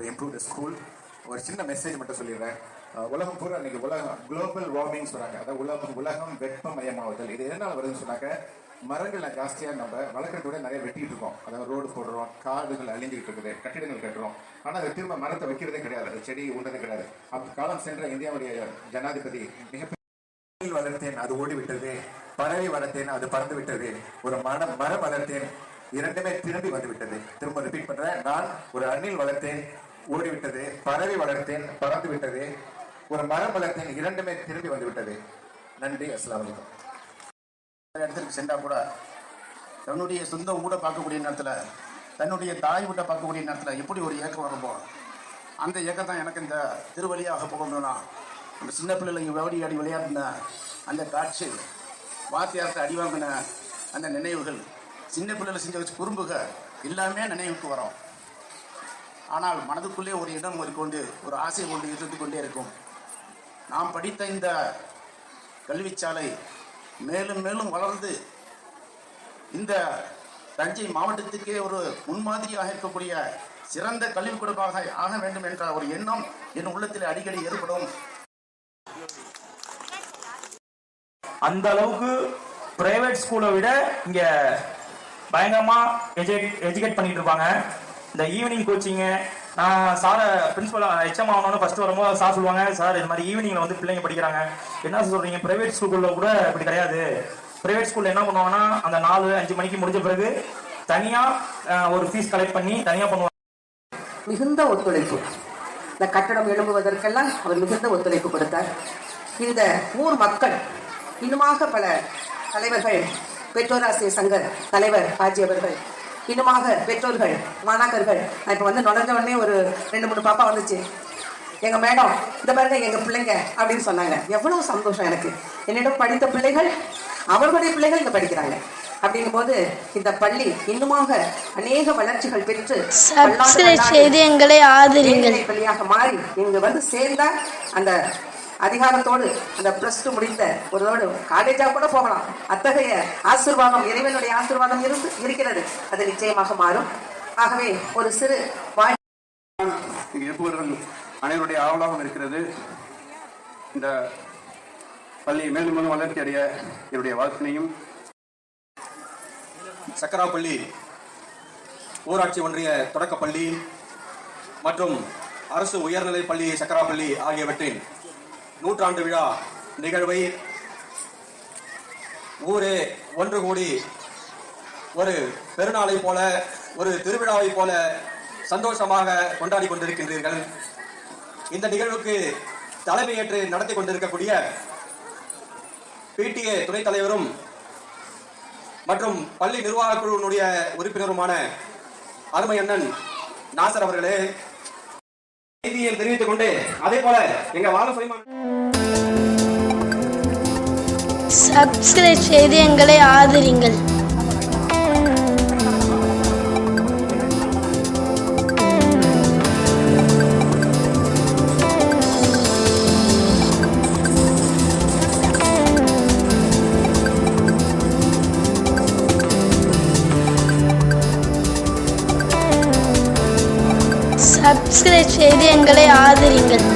To improve the school ஒரு சின்ன message மட்டும் சொல்லிடுறேன். உலகம் பூரா இன்னைக்கு உலகம் குளோபல் வார்மிங் சொல்றாங்க அதாவது உலகம் உலகம் வெப்பமயமாவுதல் இது எதனால வருதுன்னு சொன்னாக்க மரங்களை ஜாஸ்தியாக நம்ம வளர்க்கறதோட நிறைய வெட்டிட்டு இருக்கோம். அதாவது ரோடு போடுறோம் காடுகள் அழிஞ்சிக்கிட்டு இருக்குது கட்டிடங்கள் கட்டுறோம். ஆனால் அது திரும்ப மரத்தை வைக்கிறதே கிடையாது. செடி ஊன்றதே கிடையாது. அப்போ காலம் சென்ற இந்தியாவுடைய ஜனாதிபதி மிகப்பெரிய வளர்த்தேன் அது ஓடிவிட்டது. பறவை வளர்த்தேன் அது பறந்து விட்டது. ஒரு மரம் மரம் வளர்த்தேன். இரண்டுமே திரும்பி வந்து விட்டது திரும்ப ரிப்பீட் பண்றேன். நான் ஒரு அண்ணில் வளர்த்தேன். ஓடிவிட்டது பறவை வளர்த்தேன் பறந்து விட்டது. ஒரு மரம் வளர்த்தேன் இரண்டுமே திரும்பி வந்து விட்டது நன்றி அஸ்லாம் அலைக்கும். இடத்திற்கு சென்றா கூட தன்னுடைய சொந்த ஊட பார்க்கக்கூடிய நேரத்தில் தன்னுடைய தாய் வீட்டை பார்க்கக்கூடிய நேரத்தில் எப்படி ஒரு ஏக்கம் வருமோ அந்த இயக்கம் தான் எனக்கு இந்த திருவழியாக போகணும்னா அந்த சின்ன பிள்ளைங்க ஓடி ஆடி விளையாடின அந்த காட்சி வாத்தியாரத்தை அடி வாங்கின அந்த நினைவுகள் சின்ன பிள்ளைல செஞ்ச வச்சு குறும்புக எல்லாமே நினைவுக்கு வரும். ஆனால் மனதுக்குள்ளே ஒரு இடம் கொண்டு ஒரு ஆசை கொண்டு இருந்து கொண்டே இருக்கும். நாம் படித்த இந்த கல்விச்சாலை மேலும் மேலும் வளர்ந்து இந்த தஞ்சை மாவட்டத்துக்கே ஒரு முன்மாதிரியாக இருக்கக்கூடிய சிறந்த கல்விக்கூடமாக ஆக வேண்டும் என்ற ஒரு எண்ணம் என் உள்ளத்தில் அடிக்கடி ஏற்படும். அந்த அளவுக்கு பிரைவேட் ஸ்கூலை விட இங்க பயங்கரமா எஜுகேட் எஜுகேட் பண்ணிட்டு இருப்பாங்க. இந்த ஈவினிங் கோச்சிங்கு நான் சாரை பிரின்சிபல் ஹெச்எம் ஆகணும்னு ஃபர்ஸ்ட் வரும்போது சார் சொல்லுவாங்க சார் இது மாதிரி ஈவினிங்ல வந்து பிள்ளைங்க படிக்கிறாங்க. என்ன சொல்றீங்க? பிரைவேட் ஸ்கூலில் கூட இப்படி கிடையாது. பிரைவேட் ஸ்கூல்ல என்ன பண்ணுவாங்கன்னா அந்த நாலு அஞ்சு மணிக்கு முடிஞ்ச பிறகு தனியா ஒரு ஃபீஸ் கலெக்ட் பண்ணி தனியா பண்ணுவாங்க. மிகுந்த ஒத்துழைப்பு. இந்த கட்டடம் எழும்புவதற்கெல்லாம் அவர் மிகுந்த ஒத்துழைப்பு கொடுத்தார். இந்த ஊர் மக்கள் இன்னுமாக பல தலைவர்கள் பெற்றோராசிரியர் சங்க தலைவர் ஆஜி அவர்கள் இன்னுமாக பெற்றோர்கள் மாணாக்கர்கள் நான் இப்போ வந்து நுழைஞ்ச உடனே ஒரு ரெண்டு மூணு பாப்பா வந்துச்சு. எங்க மேடம் இந்த பாருங்க எங்க பிள்ளைங்க அப்படின்னு சொன்னாங்க. எவ்வளவு சந்தோஷம் எனக்கு. என்னிடம் படித்த பிள்ளைகள் அவர்களுடைய பிள்ளைகள் இங்க படிக்கிறாங்க. அப்படிங்கும்போது இந்த பள்ளி இன்னுமாக அநேக வளர்ச்சிகள் பெற்று செய்து எங்களை ஆதரிங்கள் பள்ளியாக மாறி இங்கு வந்து சேர்ந்தா அந்த அதிகாரத்தோடு அந்த பிளஸ் டூ முடிந்த ஒருவரோடு காலேஜா கூட போகலாம். அத்தகைய ஆசீர்வாதம் இறைவனுடைய ஆசிர்வாதம் இருந்து இருக்கிறது. அது நிச்சயமாக மாறும். ஆகவே ஒரு சிறு வாழ் இருப்பவர்கள் அனைவருடைய ஆவலாகவும் இருக்கிறது. இந்த பள்ளி மேலும் மேலும் வளர்ச்சி அடைய என்னுடைய வாழ்க்கையும் சக்கராப்பள்ளி ஊராட்சி ஒன்றிய தொடக்கப்பள்ளி மற்றும் அரசு உயர்நிலைப் பள்ளி சக்கராப்பள்ளி ஆகியவற்றின் நூற்றாண்டு விழா நிகழ்வை ஊரே ஒன்று கூடி ஒரு பெருநாளை போல ஒரு திருவிழாவை போல சந்தோஷமாக கொண்டாடி கொண்டிருக்கின்றீர்கள். இந்த நிகழ்வுக்கு தலைமையேற்று நடத்தி கொண்டிருக்கக்கூடிய பிடிஏ துணைத் தலைவரும் மற்றும் பள்ளி நிர்வாக குழுவினுடைய உறுப்பினருமான அருமை அண்ணன் நாசர் அவர்களே செய்தியை தெரிவித்துக் கொண்டு அதே போல எங்க வாழ சப்ஸ்கிரைப் செய்து எங்களை ஆதரிங்கள். சப்ஸ்கிரைப் செய்து எங்களை ஆதரிங்கள்.